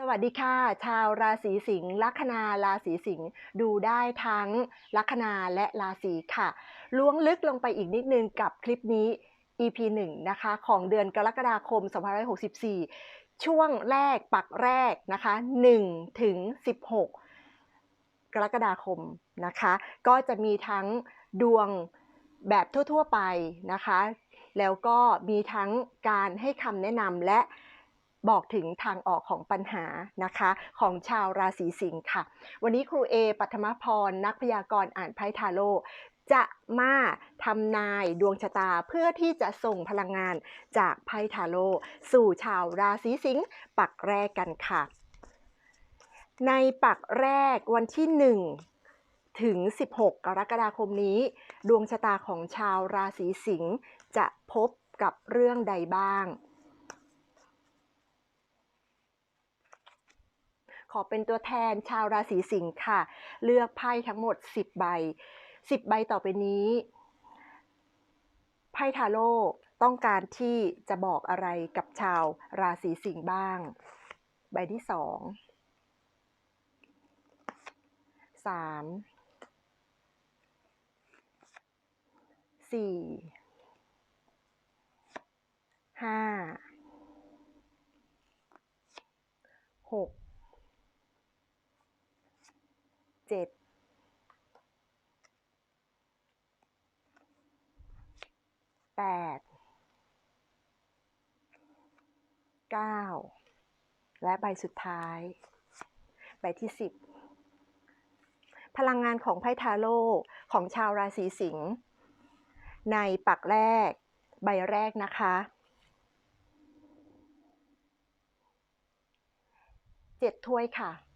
สวัสดีค่ะ ชาวราศีสิงห์ลัคนาราศีสิงห์ดูได้ทั้งลัคนาและราศีค่ะ ล้วงลึกลงไปอีกนิดนึงกับคลิปนี้ EP 1 นะคะ ของเดือนกรกฎาคม 2564 ช่วงแรกปักแรกนะคะ1ถึง16 กรกฎาคมนะคะ ก็จะมีทั้งดวงแบบทั่ว ๆ ไปนะคะ แล้วก็มีทั้งการให้คำแนะนำและ บอกถึงทางออกของปัญหานะคะของชาวราศีสิงห์ค่ะ วันนี้ครูเอปัทมพร นักพยากรณ์อ่านไพ่ทาโร่จะมาทำนายดวงชะตาเพื่อที่จะส่งพลังงานจากไพ่ทาโร่สู่ชาวราศีสิงห์ปักแรกกันค่ะ ในปักแรกวันที่ 1 ถึง 16 กรกฎาคมนี้ ดวงชะตาของชาวราศีสิงห์จะพบกับเรื่องใดบ้าง ขอเป็นตัวแทนชาวราศีสิงห์ค่ะ เลือกไพ่ทั้งหมด 10 ใบ 10 ใบต่อไปนี้ไพ่ทาโร่ต้องการที่จะบอกอะไรกับชาวราศีสิงห์บ้าง ใบที่สองสามสี่ห้าหก เจ็ดแปดเก้าและใบสุดท้าย ใบที่สิบพลังงานของไพ่ทาโร่ของชาวราศีสิงห์ในปักแรก ใบแรกนะคะเจ็ดถ้วยค่ะ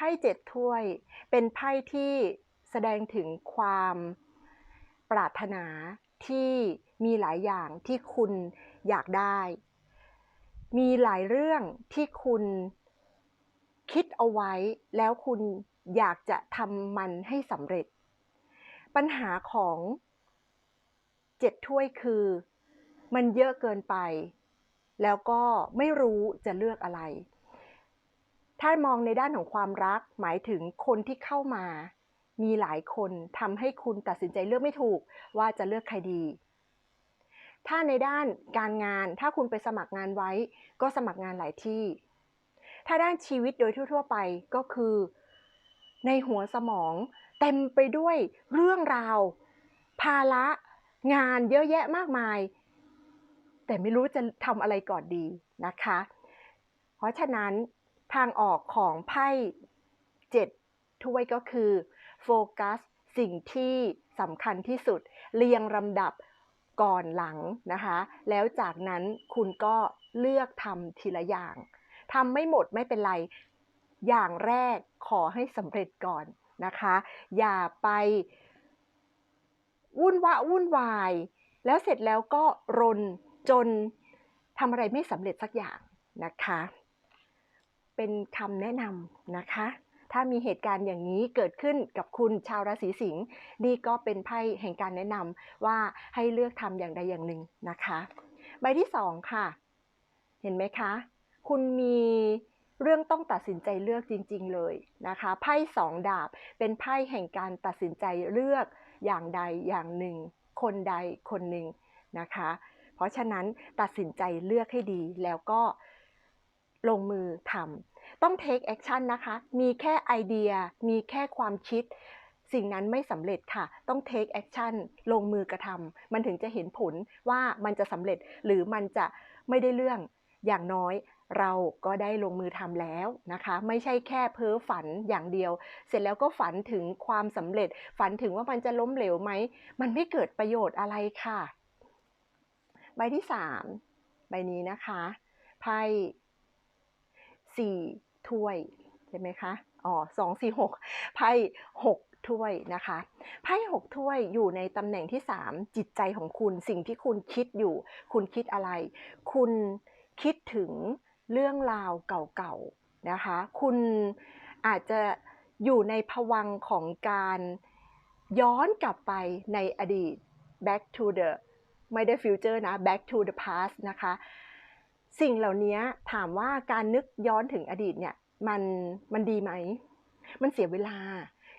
ไพ่เจ็ดถ้วย เป็นไพ่ที่แสดงถึงความปรารถนาที่มีหลายอย่างที่คุณอยากได้ มีหลายเรื่องที่คุณคิดเอาไว้ แล้วคุณอยากจะทำมันให้สำเร็จ ปัญหาของเจ็ดถ้วยคือ มันเยอะเกินไป แล้วก็ไม่รู้จะเลือกอะไร ถ้ามองในด้านของความรักหมายถึงคนที่เข้ามา มีหลายคนทำให้คุณตัดสินใจเลือกไม่ถูก ว่าจะเลือกใครดี ถ้าในด้านการงานถ้าคุณไปสมัครงานไว้ ก็สมัครงานหลายที่ ถ้าด้านชีวิตโดยทั่ว ๆ ไปก็คือ ในหัวสมอง เต็มไปด้วยเรื่องราว ภาระงานเยอะแยะมากมาย แต่ไม่รู้จะทำอะไรก่อนดีนะคะ เพราะฉะนั้น ทางออกของไพ่เจ็ดถ้วยก็คือโฟกัสสิ่งที่สำคัญที่สุด เรียงลำดับก่อนหลังนะคะ แล้วจากนั้นคุณก็เลือกทำทีละอย่างทำไม่หมดไม่เป็นไร อย่างแรกขอให้สำเร็จก่อนนะคะ อย่าไปวุ่นวะวุ่นวาย แล้วเสร็จแล้วก็รนจนทำอะไรไม่สำเร็จสักอย่างนะคะ เป็นคำแนะนำนะคะ ถ้ามีเหตุการณ์อย่างนี้เกิดขึ้นกับคุณชาวราศีสิงห์นี่ก็เป็นไพ่แห่งการแนะนำว่าให้เลือกทำอย่างใดอย่างหนึ่งนะคะ ใบที่สองค่ะ เห็นไหมคะ คุณมีเรื่องต้องตัดสินใจเลือกจริง ๆ เลยนะคะไพ่สองดาบเป็นไพ่แห่งการตัดสินใจเลือกอย่างใดอย่างหนึ่ง คนใดคนหนึ่งนะคะ เพราะฉะนั้นตัดสินใจเลือกให้ดีแล้วก็ ลงมือทำต้อง take action นะคะ มีแค่ไอเดีย มีแค่ความคิด สิ่งนั้นไม่สำเร็จค่ะ ต้อง take action ลงมือกระทำมันถึงจะเห็นผลว่ามันจะสำเร็จหรือมันจะไม่ได้เรื่องอย่างน้อยเราก็ได้ลงมือทำแล้วนะคะ ไม่ใช่แค่เพ้อฝันอย่างเดียว เสร็จแล้วก็ฝันถึงความสำเร็จ ฝันถึงว่ามันจะล้มเหลวไหม มันไม่เกิดประโยชน์อะไรค่ะ ใบที่สามใบนี้นะคะไพ่ สี่ถ้วยใช่ไหมคะ อ๋อสองสี่หกไพ่หกถ้วยนะคะ ไพ่หกถ้วยอยู่ในตำแหน่งที่สามจิตใจของคุณ สิ่งที่คุณคิดอยู่ คุณคิดอะไร คุณคิดถึงเรื่องราวเก่าๆนะคะ คุณอาจจะอยู่ในภวังของการย้อนกลับไปในอดีต back to the ไม่ได้ future นะ back to the past นะคะ สิ่งเหล่านี้ถามว่าการนึกย้อนถึงอดีตเนี่ยมันมันดีไหม มันเสียเวลา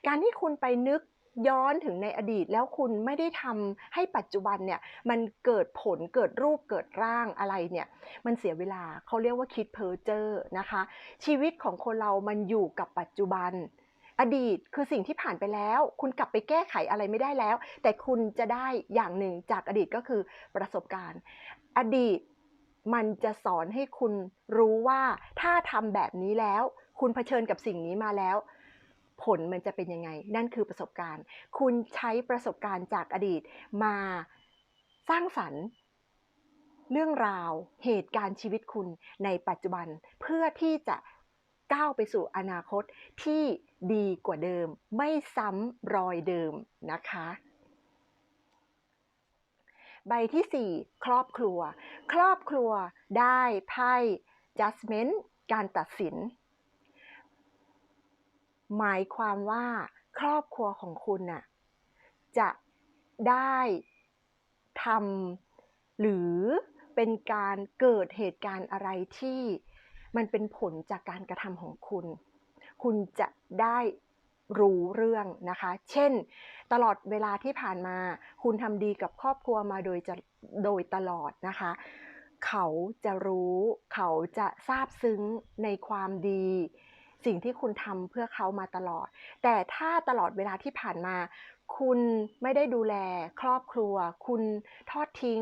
การที่คุณไปนึกย้อนถึงในอดีตแล้วคุณไม่ได้ทำให้ปัจจุบันเนี่ยมันเกิดผลเกิดรูปเกิดร่างอะไรเนี่ยมันเสียเวลาเขาเรียกว่าคิดเพ้อเจ้อนะคะ ชีวิตของคนเรามันอยู่กับปัจจุบัน อดีตคือสิ่งที่ผ่านไปแล้ว คุณกลับไปแก้ไขอะไรไม่ได้แล้ว แต่คุณจะได้อย่างหนึ่งจากอดีตก็คือประสบการณ์ อดีต มันจะสอนให้คุณรู้ว่าถ้าทำแบบนี้แล้ว คุณเผชิญกับสิ่งนี้มาแล้ว ผลมันจะเป็นยังไง นั่นคือประสบการณ์ คุณใช้ประสบการณ์จากอดีตมาสร้างสรรค์เรื่องราวเหตุการณ์ชีวิตคุณในปัจจุบันเพื่อที่จะก้าวไปสู่อนาคตที่ดีกว่าเดิม ไม่ซ้ำรอยเดิมนะคะ ใบที่ 4 ครอบครัว ครอบครัวได้ไพ่ judgment การตัดสิน หมายความว่า ครอบครัวของคุณน่ะจะได้ทำหรือเป็นการเกิดเหตุการณ์อะไรที่มันเป็นผลจากการกระทำของคุณ คุณจะได้ รู้เรื่องนะคะ เช่น ตลอดเวลาที่ผ่านมา คุณทำดีกับครอบครัวมาโดยจะโดยตลอดนะคะ เขาจะรู้เขาจะซาบซึ้งในความดี สิ่งที่คุณทำเพื่อเขามาตลอด แต่ถ้าตลอดเวลาที่ผ่านมา คุณไม่ได้ดูแลครอบครัว คุณทอดทิ้ง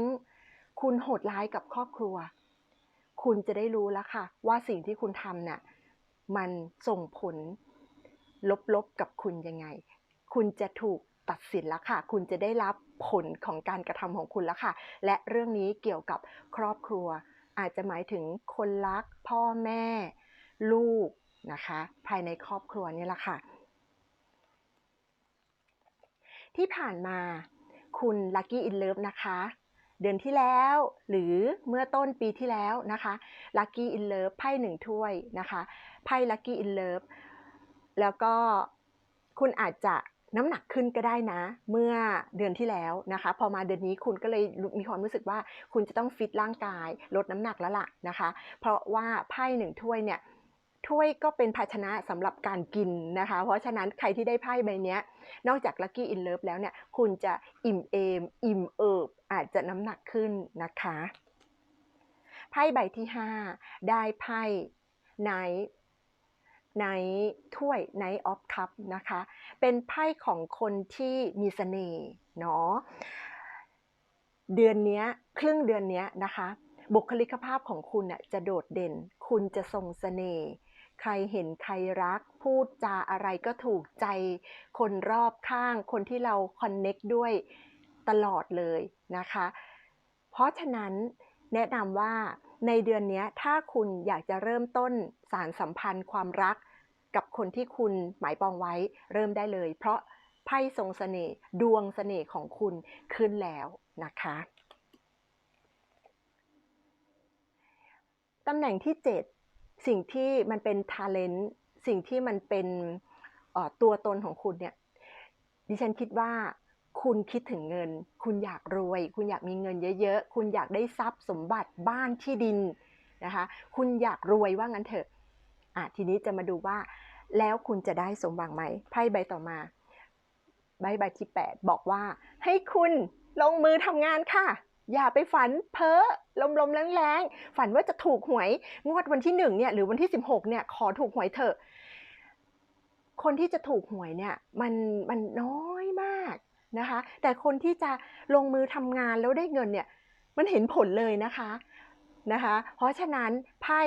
คุณโหดร้ายกับครอบครัว คุณจะได้รู้แล้วค่ะ ว่าสิ่งที่คุณทำเนี่ยมันส่งผล ลบๆกับคุณยังไง คุณจะถูกตัดสินแล้วค่ะ คุณจะได้รับผลของการกระทำของคุณแล้วค่ะ และเรื่องนี้เกี่ยวกับครอบครัว อาจจะหมายถึงคนรัก พ่อแม่ ลูกนะคะ ภายในครอบครัวนี่แหละค่ะ ที่ผ่านมาคุณ Lucky in Love นะคะ เดือนที่แล้วหรือเมื่อต้นปีที่แล้วนะคะ Lucky in Love ไพ่หนึ่งถ้วยนะคะไพ่ Lucky in Love แล้วก็คุณอาจจะน้ำหนักขึ้นก็ได้นะ เมื่อเดือนที่แล้วนะคะ พอมาเดือนนี้คุณก็เลยมีความรู้สึกว่าคุณจะต้องฟิตร่างกาย ลดน้ำหนักแล้วล่ะนะคะ เพราะว่าไพ่หนึ่งถ้วยเนี่ยถ้วยก็เป็นภาชนะสำหรับการกินนะคะ เพราะฉะนั้นใครที่ได้ไพ่ใบนี้นอกจาก Lucky in Love แล้วเนี่ย คุณจะอิ่มเอม อิ่มเอิบ อาจจะน้ำหนักขึ้นนะคะ ไพ่ใบที่ 5 ได้ไพ่ไนไนถ้วย Knight of Cup นะคะ เป็นไพ่ของคนที่มีเสน่ห์เนาะเดือนนี้ครึ่งเดือนนี้นะคะ บุคลิกภาพของคุณน่ะจะโดดเด่น คุณจะทรงเสน่ห์ใครเห็นใครรัก พูดจาอะไรก็ถูกใจ คนรอบข้าง คนที่เราคอนเน็กด้วยตลอดเลยนะคะ เพราะฉะนั้นแนะนำว่า ในเดือนนี้ถ้าคุณอยากจะเริ่มต้นสารสัมพันธ์ความรัก กับคนที่คุณหมายปองไว้เริ่มได้เลย เพราะไพ่ทรงเสน่ห์ดวงเสน่ห์ของคุณขึ้นแล้วนะคะตำแหน่งที่ 7 สิ่งที่มันเป็น talent สิ่งที่มันเป็นตัวตนของคุณเนี่ยดิฉันคิดว่า คุณคิดถึงเงิน คุณอยากรวย คุณอยากมีเงินเยอะๆ คุณอยากได้ทรัพย์สมบัติบ้านที่ดินนะคะ คุณอยากรวยว่างั้นเถอะอะทีนี้จะมาดูว่า แล้วคุณจะได้สมหวังไหมไพ่ใบต่อมา ใบใบที่ 8 บอกว่า ให้คุณลงมือทำงานค่ะ อย่าไปฝันเพ้อลมๆแรงๆฝันว่าจะถูกหวย งวดวันที่1เนี่ยหรือวันที่ 16เนี่ยขอถูกหวยเถอะคนที่จะถูกหวยเนี่ยมันมันน้อยมาก นะคะ แต่คนที่จะลงมือทำงานแล้วได้เงินเนี่ยมันเห็นผลเลยนะคะนะคะ เพราะฉะนั้นไพ่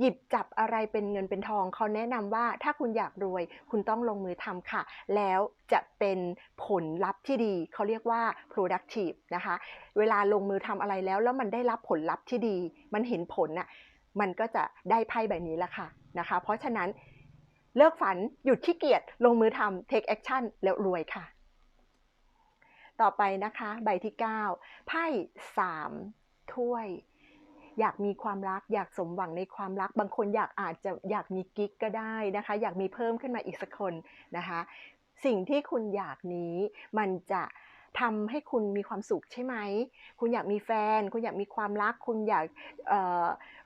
หยิบจับอะไรเป็นเงินเป็นทองเขาแนะนำว่าถ้าคุณอยากรวย คุณต้องลงมือทำค่ะ แล้วจะเป็นผลลัพธ์ที่ดีเขาเรียกว่า productive นะคะ เวลาลงมือทำอะไรแล้ว แล้วมันได้รับผลลัพธ์ที่ดี มันเห็นผลน่ะมันก็จะได้ไพ่ใบนี้ละค่ะนะคะ เพราะฉะนั้นเลิกฝันหยุดขี้เกียจลงมือทำ take action แล้วรวยค่ะ ต่อไปนะคะ ใบที่ 9 ไพ่3ถ้วย อยากมีความรัก อยากสมหวังในความรัก บางคนอยากอาจจะอยากมีกิ๊กก็ได้นะคะ อยากมีเพิ่มขึ้นมาอีกสักคนนะคะ สิ่งที่คุณอยากนี้มันจะทำให้คุณมีความสุขใช่ไหม คุณอยากมีแฟน คุณอยากมีความรัก คุณอยาก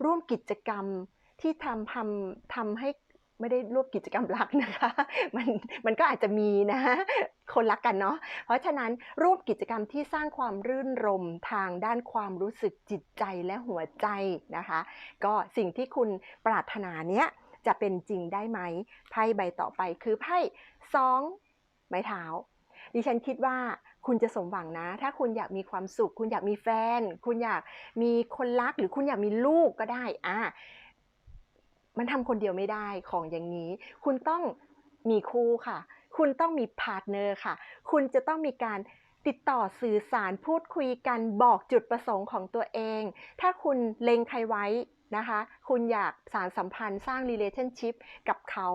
ร่วมกิจกรรมที่ทำทำทำให้ ไม่ได้ร่วมกิจกรรมรักนะคะ มันมันก็อาจจะมีนะคนรักกันเนาะ เพราะฉะนั้นร่วมกิจกรรมที่สร้างความรื่นรมทางด้านความรู้สึกจิตใจและหัวใจนะคะ ก็สิ่งที่คุณปรารถนาเนี้ยจะเป็นจริงได้ไหมไพ่ใบต่อไปคือไพ่สองไม้เท้าดิฉันคิดว่าคุณจะสมหวังนะ ถ้าคุณอยากมีความสุข คุณอยากมีแฟน คุณอยากมีคนรักหรือคุณอยากมีลูกก็ได้อะ มันทำคนเดียวไม่ได้ของอย่างนี้ คุณต้องมีคู่ค่ะ คุณต้องมีพาร์ทเนอร์ค่ะ คุณจะต้องมีการติดต่อสื่อสารพูดคุยกันบอกจุดประสงค์ของตัวเอง ถ้าคุณเล็งใครไว้นะคะ คุณอยากสารสัมพันธ์สร้าง relationship กับเขา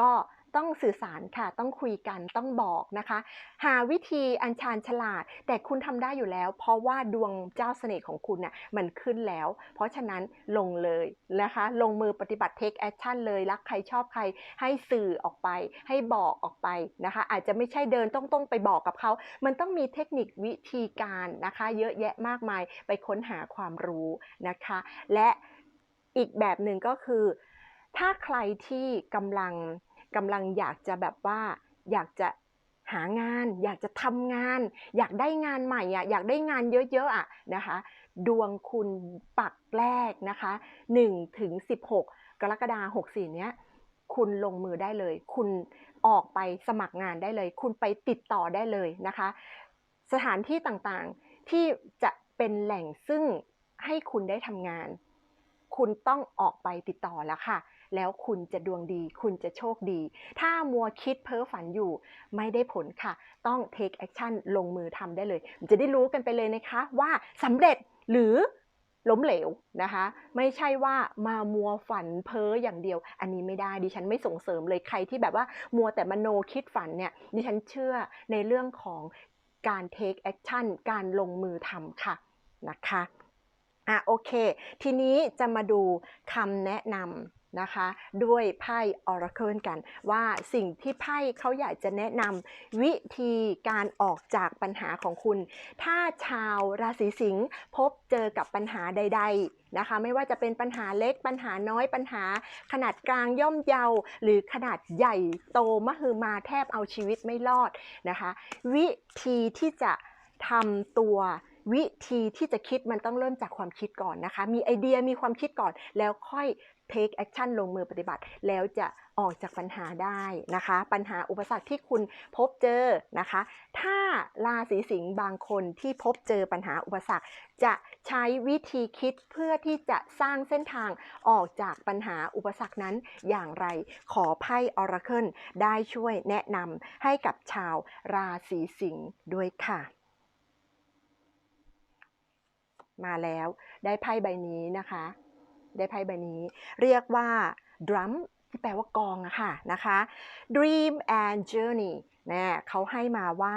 ก็ ต้องสื่อสารค่ะ ต้องคุยกันต้องบอกนะคะ หาวิธีอัญชานฉลาด แต่คุณทำได้อยู่แล้ว เพราะว่าดวงเจ้าเสน่ห์ของคุณน่ะมันขึ้นแล้ว เพราะฉะนั้นลงเลยนะคะ ลงมือปฏิบัติ take action เลยรักใครชอบใครให้สื่อออกไป ให้บอกออกไปนะคะ อาจจะไม่ใช่เดินต้องต้องไปบอกกับเขา มันต้องมีเทคนิควิธีการนะคะ เยอะแยะมากมายไปค้นหาความรู้นะคะ และอีกแบบหนึ่งก็คือ ถ้าใครที่กำลัง กำลังอยากจะแบบว่าอยากจะหางาน อยากจะทำงาน อยากได้งานใหม่อะอยากได้งานเยอะๆอะนะคะ ดวงคุณปักแรกนะคะ1ถึง16 กรกฎาคม64 เนี้ยคุณลงมือได้เลย คุณออกไปสมัครงานได้เลย คุณไปติดต่อได้เลยนะคะ สถานที่ต่างๆที่จะเป็นแหล่งซึ่งให้คุณได้ทำงาน คุณต้องออกไปติดต่อแล้วค่ะ แล้วคุณจะดวงดี คุณจะโชคดี ถ้ามัวคิดเพ้อฝันอยู่ไม่ได้ผลค่ะ ต้อง take action ลงมือทำได้เลย จะได้รู้กันไปเลยนะคะว่าสำเร็จหรือล้มเหลวนะคะ ไม่ใช่ว่ามามัวฝันเพ้ออย่างเดียว อันนี้ไม่ได้ดิฉันไม่ส่งเสริมเลยใครที่แบบว่ามัวแต่มโนคิดฝันเนี่ยดิฉันเชื่อในเรื่องของการ take action การลงมือทำค่ะนะคะอะโอเค ทีนี้จะมาดูคำแนะนำ นะคะ ด้วยไพ่ Oracle กัน ว่าสิ่งที่ไพ่เขาอยากจะแนะนำวิธีการออกจากปัญหาของคุณ ถ้าชาวราศีสิงห์พบเจอกับปัญหาใด ๆนะคะ ไม่ว่าจะเป็นปัญหาเล็กปัญหาน้อยปัญหา ขนาดกลางย่อมเยา หรือขนาดใหญ่โตมหึมาแทบเอาชีวิตไม่รอดนะคะ วิธีที่จะทำตัววิธีที่จะคิดมันต้องเริ่มจากความคิดก่อนนะคะ มีไอเดียมีความคิดก่อนแล้วค่อย take action ลงมือปฏิบัติ แล้วจะออกจากปัญหาได้นะคะ ปัญหาอุปสรรคที่คุณพบเจอนะคะ ถ้าราศีสิงห์บางคนที่พบเจอปัญหาอุปสรรค จะใช้วิธีคิดเพื่อที่จะสร้างเส้นทางออกจากปัญหาอุปสรรคนั้นอย่างไรขอไพ่ Oracle ได้ช่วยแนะนำให้กับชาวราศีสิงห์ด้วยค่ะมาแล้วได้ไพ่ใบนี้นะคะ ได้ไพ่ใบนี้ เรียกว่า drum ที่แปลว่ากองอะค่ะนะคะ dream and journey นะเขาให้มาว่า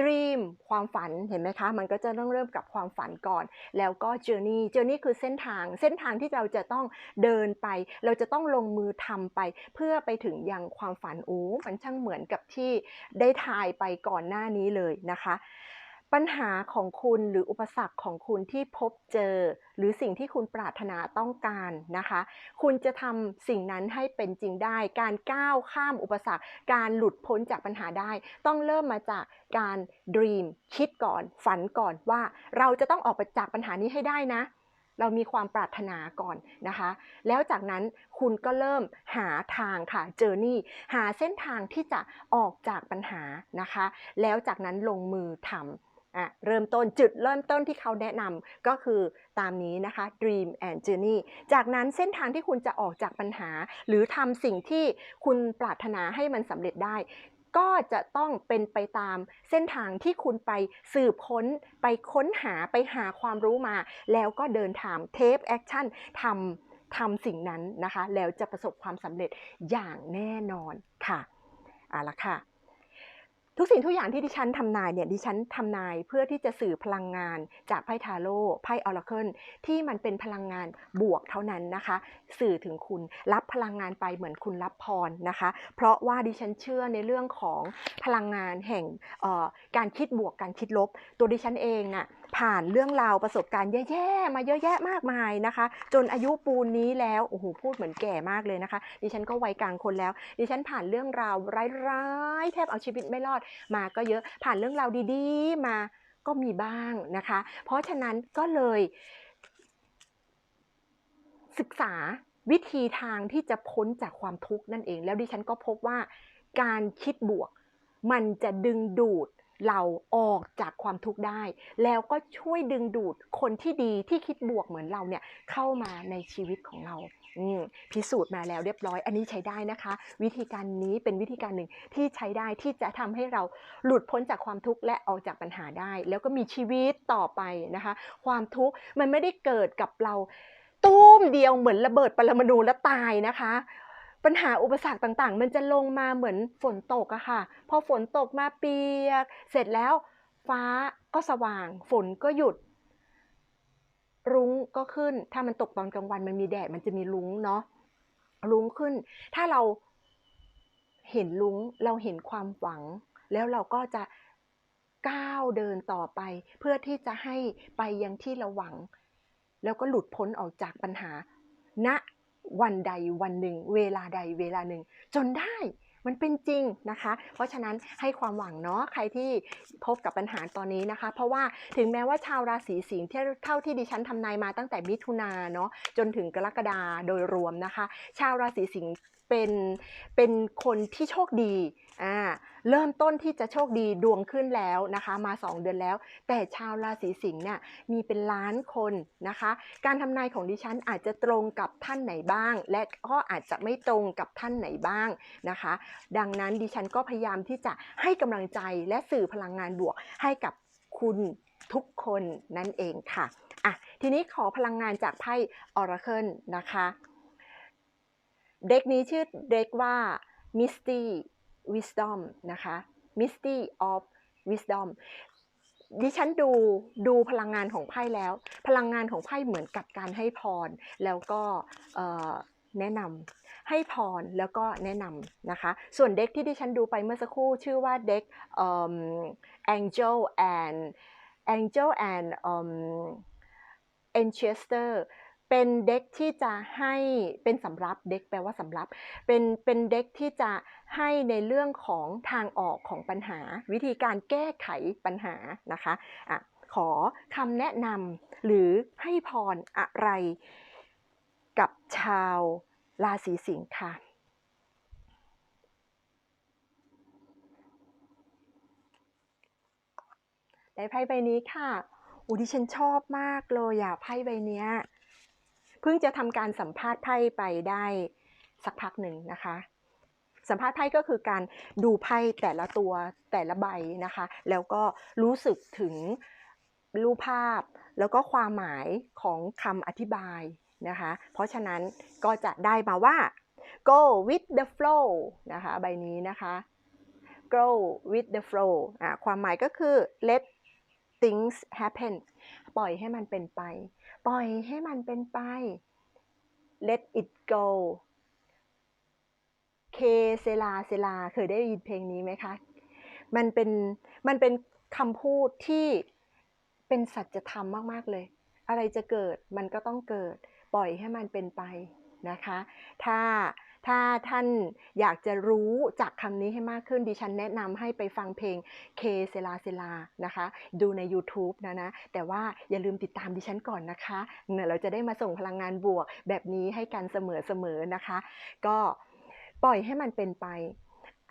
dream ความฝันเห็นไหมคะ มันก็จะต้องเริ่มกับความฝันก่อน แล้วก็ journey journey คือเส้นทาง เส้นทางที่เราจะต้องเดินไป เราจะต้องลงมือทำไป เพื่อไปถึงยังความฝันโอ้มันช่างเหมือนกับที่ได้ทายไปก่อนหน้านี้เลยนะคะ ปัญหาของคุณหรืออุปสรรคของคุณที่พบเจอ หรือสิ่งที่คุณปรารถนาต้องการนะคะ คุณจะทำสิ่งนั้นให้เป็นจริงได้ การก้าวข้ามอุปสรรค การหลุดพ้นจากปัญหาได้ ต้องเริ่มมาจากการ dream คิดก่อน ฝันก่อนว่าเราจะต้องออกไปจากปัญหานี้ให้ได้นะ เรามีความปรารถนาก่อนนะคะ แล้วจากนั้นคุณก็เริ่มหาทางค่ะ journey หาเส้นทางที่จะออกจากปัญหานะคะ แล้วจากนั้นลงมือทำ อะเริ่มต้นจุดเริ่มต้นที่เขาแนะนำก็คือตามนี้นะคะ Dream and Journey จากนั้นเส้นทางที่คุณจะออกจากปัญหา หรือทำสิ่งที่คุณปรารถนาให้มันสำเร็จได้ ก็จะต้องเป็นไปตามเส้นทางที่คุณไปสืบค้น ไปค้นหาไปหาความรู้มา แล้วก็เดินทางเทปแอคชั่นทำทำสิ่งนั้นนะคะ แล้วจะประสบความสำเร็จอย่างแน่นอนค่ะเอาละค่ะ ทุกสิ่งทุกอย่างที่ดิฉันทำนายเนี่ยดิฉันทำนายเพื่อที่จะสื่อพลังงานจากไพ่ทาโร่ไพ่ออราเคิลที่มันเป็นพลังงานบวกเท่านั้นนะคะ สื่อถึงคุณรับพลังงานไปเหมือนคุณรับพรนะคะ เพราะว่าดิฉันเชื่อในเรื่องของพลังงานแห่งการคิดบวกการคิดลบ ตัวดิฉันเองน่ะ ผ่านเรื่องราวประสบการณ์แย่ๆมาเยอะแยะมากมายนะคะ จนอายุปูนนี้แล้วโอ้โหพูดเหมือนแก่มากเลยนะคะ ดิฉันก็วัยกลางคนแล้ว ดิฉันผ่านเรื่องราวร้ายๆแทบเอาชีวิตไม่รอด มาก็เยอะผ่านเรื่องราวดีๆ มาก็มีบ้างนะคะ เพราะฉะนั้นก็เลย ศึกษาวิธีทางที่จะพ้นจากความทุกข์นั่นเอง แล้วดิฉันก็พบว่าการคิดบวก มันจะดึงดูด เราออกจากความทุกข์ได้ แล้วก็ช่วยดึงดูดคนที่ดีที่คิดบวกเหมือนเราเนี่ยเข้ามาในชีวิตของเราพิสูจน์มาแล้วเรียบร้อย อันนี้ใช้ได้นะคะ วิธีการนี้เป็นวิธีการหนึ่งที่ใช้ได้ที่จะทำให้เราหลุดพ้นจากความทุกข์และออกจากปัญหาได้ แล้วก็มีชีวิตต่อไปนะคะ ความทุกข์มันไม่ได้เกิดกับเราตุ้มเดียวเหมือนระเบิดปรมาณูแล้วตายนะคะ ปัญหาอุปสรรคต่างๆ มันจะลงมาเหมือนฝนตกอะค่ะ พอฝนตกมาเปียก เสร็จแล้วฟ้าก็สว่าง ฝนก็หยุด รุ้งก็ขึ้น ถ้ามันตกตอนกลางวันมันมีแดดมันจะมีรุ้งเนาะ รุ้งขึ้น ถ้าเราเห็นรุ้งเราเห็นความหวัง แล้วเราก็จะก้าวเดินต่อไป เพื่อที่จะให้ไปยังที่เราหวัง แล้วก็หลุดพ้นออกจากปัญหาณ วันใดวันหนึ่ง เวลาใดเวลาหนึ่ง จนได้มันเป็นจริงนะคะ เพราะฉะนั้นให้ความหวังเนาะใครที่พบกับปัญหาตอนนี้นะคะ เพราะว่าถึงแม้ว่าชาวราศีสิงห์เท่าที่ดิฉันทำนายมาตั้งแต่มิถุนาเนาะจนถึงกรกฎาโดยรวมนะคะ ชาวราศีสิงห์ เป็นเป็นคนที่โชคดีอ่าเริ่มต้นที่จะโชคดีดวงขึ้นแล้วนะคะ มา 2 เดือนแล้ว แต่ชาวราศีสิงห์เนี่ยมีเป็นล้านคนนะคะ การทำนายของดิฉันอาจจะตรงกับท่านไหนบ้าง และก็อาจจะไม่ตรงกับท่านไหนบ้างนะคะ ดังนั้นดิฉันก็พยายามที่จะให้กำลังใจและสื่อพลังงานบวกให้กับคุณทุกคนนั่นเองค่ะอะทีนี้ขอพลังงานจากไพ่ Oracle นะคะ เด็กนี้ชื่อเด็กว่า Misty Wisdom นะคะ Misty of Wisdom ดิฉันดูดูพลังงานของไพ่แล้ว พลังงานของไพ่เหมือนกับการให้พร แล้วก็แนะนำให้พรแล้วก็แนะนำนะคะ ส่วนเด็กที่ดิฉันดูไปเมื่อสักครู่ชื่อว่าเด็ก Angel and Angel and เอิ่ม Enchester เป็นเด็กที่จะให้เป็นสำรับเด็กแปลว่าสำรับ เป็นเป็นเด็กที่จะให้ในเรื่องของทางออกของปัญหา วิธีการแก้ไขปัญหานะคะอะขอคำแนะนำหรือให้พรอะไรกับชาวราศีสิงค์ค่ะได้ไพ่ใบนี้ค่ะโอ้ดิฉันชอบมากเลยอะไพ่ใบเนี้ย เพิ่งจะทำการสัมภาษณ์ไพ่ไปได้สักพักหนึ่งนะคะ สัมภาษณ์ไพ่ก็คือการดูไพ่แต่ละตัวแต่ละใบนะคะ แล้วก็รู้สึกถึงรูปภาพ แล้วก็ความหมายของคำอธิบายนะคะ เพราะฉะนั้นก็จะได้มาว่า go with the flow นะคะใบนี้นะคะ go with the flow อะความหมายก็คือ let things happen ปล่อยให้มันเป็นไป ปล่อยให้มันเป็นไป let it go เคเซลาเซลาเคยได้ยินเพลงนี้ไหมคะ มันเป็น มันเป็นคำพูดที่เป็นสัจธรรมมาก ๆ เลย อะไรจะเกิดมันก็ต้องเกิด ปล่อยให้มันเป็นไปนะคะ ถ้า ถ้าท่านอยากจะรู้จากคำนี้ให้มากขึ้นดิฉันแนะนำให้ไปฟังเพลงเคเซลาเซลานะคะ ดูใน YouTube นะนะ แต่ว่าอย่าลืมติดตามดิฉันก่อนนะคะเนี่ยเราจะได้มาส่งพลังงานบวกแบบนี้ให้กันเสมอๆนะคะ ก็ปล่อยให้มันเป็นไป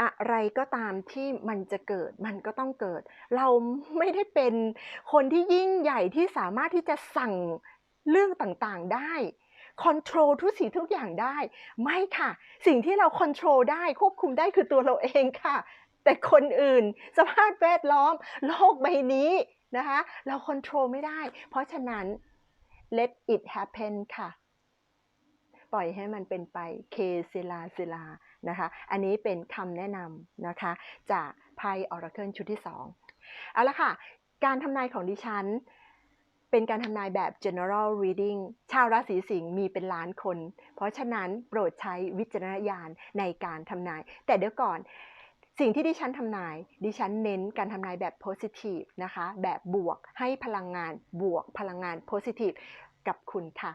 อะไรก็ตามที่มันจะเกิดมันก็ต้องเกิด เราไม่ได้เป็นคนที่ยิ่งใหญ่ที่สามารถที่จะสั่งเรื่องต่างๆได้ คอนโทรลทุกสิ่งทุกอย่างได้ ไม่ค่ะ สิ่งที่เราคอนโทรลได้ควบคุมได้คือตัวเราเองค่ะ แต่คนอื่น สภาพแวดล้อม โลกใบนี้นะคะ เราคอนโทรลไม่ได้ เพราะฉะนั้น let it happen ค่ะ ปล่อยให้มันเป็นไปเคเซลาเซลานะคะ อันนี้เป็นคำแนะนำนะคะ จากไพ่ Oracle ชุดที่ 2 เอาละค่ะ การทำนายของดิฉัน เป็นการทำนายแบบ general reading ชาวราศีสิงห์มีเป็นล้านคน เพราะฉะนั้นโปรดใช้วิจารณญาณในการทำนาย แต่เดี๋ยวก่อนสิ่งที่ดิฉันทำนาย ดิฉันเน้นการทำนายแบบ positive นะคะ แบบบวกให้พลังงานบวกพลังงาน positive กับคุณค่ะ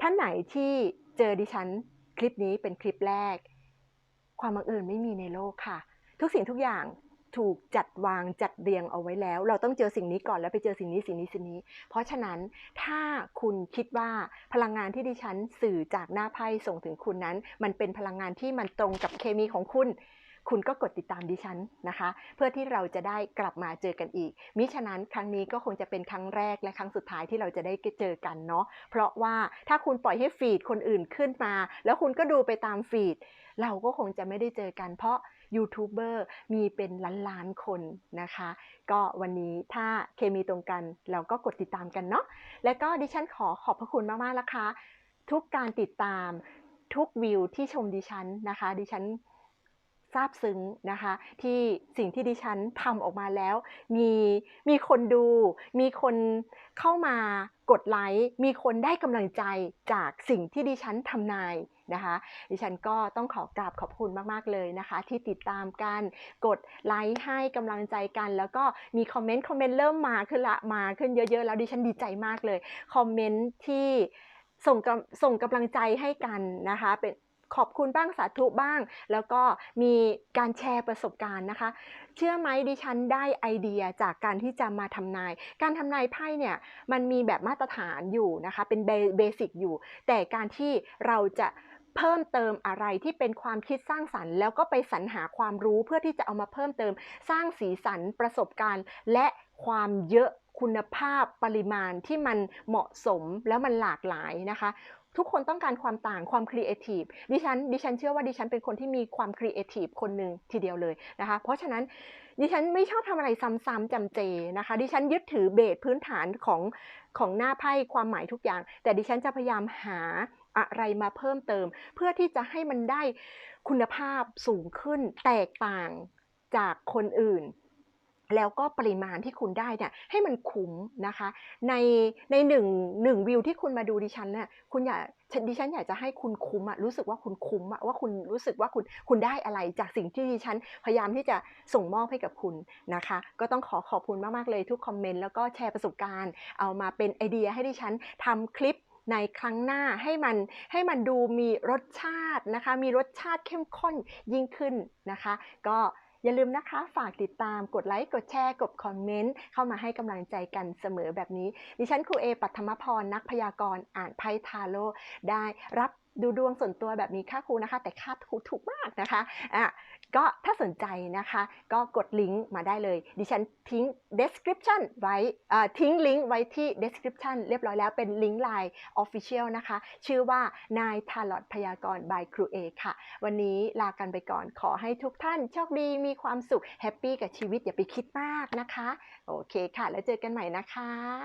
ท่านไหนที่เจอดิฉันคลิปนี้เป็นคลิปแรก ความบังเอิญไม่มีในโลกค่ะ ทุกสิ่งทุกอย่าง ถูกจัดวางจัดเรียงเอาไว้แล้ว เราต้องเจอสิ่งนี้ก่อนแล้วไปเจอสิ่งนี้สิ่งนี้สิ่งนี้ เพราะฉะนั้นถ้าคุณคิดว่าพลังงานที่ดิฉันสื่อจากหน้าไพ่ส่งถึงคุณนั้น มันเป็นพลังงานที่มันตรงกับเคมีของคุณ คุณก็กดติดตามดิฉันนะคะ เพื่อที่เราจะได้กลับมาเจอกันอีก มิฉะนั้นครั้งนี้ก็คงจะเป็นครั้งแรกและครั้งสุดท้ายที่เราจะได้เจอกันเนาะเพราะว่าถ้าคุณปล่อยให้ฟีดคนอื่นขึ้นมา แล้วคุณก็ดูไปตามฟีดเราก็คงจะไม่ได้เจอกันเพราะ ยูทูบเบอร์มีเป็นล้านล้านๆคนนะคะ ก็วันนี้ถ้าเคมีตรงกันเราก็กดติดตามกันเนาะและก็ดิฉันขอขอบพระคุณมากๆนะคะ ทุกการติดตามทุกวิวที่ชมดิฉันนะคะ ดิฉัน ซาบซึ้งนะคะ ที่สิ่งที่ดิฉันทำออกมาแล้ว มีมีคนดู มีคนเข้ามากดไลค์มีคนได้กำลังใจจากสิ่งที่ดิฉันทำนายนะคะ ดิฉันก็ต้องขอกราบขอบคุณมาก ๆ เลยนะคะ ที่ติดตามกันกดไลค์ให้กำลังใจกัน แล้วก็มีคอมเมนต์คอมเมนต์เริ่มมาขึ้นละมาขึ้นเยอะ ๆ แล้วดิฉันดีใจมากเลยคอมเมนต์ที่ส่งกำส่งกำลังใจให้กันนะคะเป็น ขอบคุณบ้างสาธุบ้าง แล้วก็มีการแชร์ประสบการณ์นะคะ เชื่อไหมดิฉันได้ไอเดียจากการที่จะมาทำนาย การทำนายไพ่เนี่ยมันมีแบบมาตรฐานอยู่นะคะ เป็นเบสิกอยู่ แต่การที่เราจะเพิ่มเติมอะไรที่เป็นความคิดสร้างสรรค์ แล้วก็ไปสรรหาความรู้เพื่อที่จะเอามาเพิ่มเติม สร้างสีสันประสบการณ์ และความเยอะคุณภาพปริมาณที่มันเหมาะสมแล้วมันหลากหลายนะคะ ทุกคนต้องการความต่างความครีเอทีฟดิฉันดิฉันเชื่อว่าดิฉันเป็นคนที่มีความครีเอทีฟคนหนึ่งทีเดียวเลยนะคะเพราะฉะนั้นดิฉันไม่ชอบทำอะไรซ้ำๆจำเจนะคะ ดิฉันยึดถือเบสพื้นฐานของของหน้าไพ่ความหมายทุกอย่าง แต่ดิฉันจะพยายามหาอะไรมาเพิ่มเติม เพื่อที่จะให้มันได้คุณภาพสูงขึ้นแตกต่างจากคนอื่น แล้วก็ปริมาณที่คุณได้เนี่ยให้มันคุ้มนะคะ ในในหนึ่งหนึ่งวิวที่คุณมาดูดิฉันเนี่ยคุณอยากดิฉันอยากจะให้คุณคุ้มอะรู้สึกว่าคุณคุ้มอะว่าคุณรู้สึกว่าคุณคุณได้อะไรจากสิ่งที่ดิฉัน พยายามที่จะส่งมอบให้กับคุณนะคะ ก็ต้องขอขอบคุณมาก ๆ เลยทุกคอมเมนต์แล้วก็แชร์ประสบการณ์ เอามาเป็นไอเดียให้ดิฉันทำคลิปในครั้งหน้าให้มันให้มันดูมีรสชาตินะคะ มีรสชาติเข้มข้นยิ่งขึ้นนะคะ ก็ อย่าลืมนะคะ ฝากติดตามกดไลค์กดแชร์กดคอมเมนต์เข้ามาให้กำลังใจกันเสมอแบบนี้ ดิฉันครูเอปัทมพรนักพยากรณ์อ่านไพ่ทาโร่ได้รับดูดวงส่วนตัวแบบนี้ค่าครูนะคะ แต่ค่าถูกถูกมากนะคะอะ ก็ถ้าสนใจนะคะ ก็กดลิงก์มาได้เลย ดิฉันทิ้ง description ไว้ทิ้งลิงก์ไว้ที่ description เรียบร้อยแล้วเป็นลิงก์ไลน์ official นะคะ ชื่อว่านายทาร์ลอตพยากรณ์ by ครูเอค่ะ วันนี้ลากันไปก่อนขอให้ทุกท่านโชคดีมีความสุขแฮปปี้กับชีวิตอย่าไปคิดมากนะคะ โอเคค่ะ แล้วเจอกันใหม่นะคะ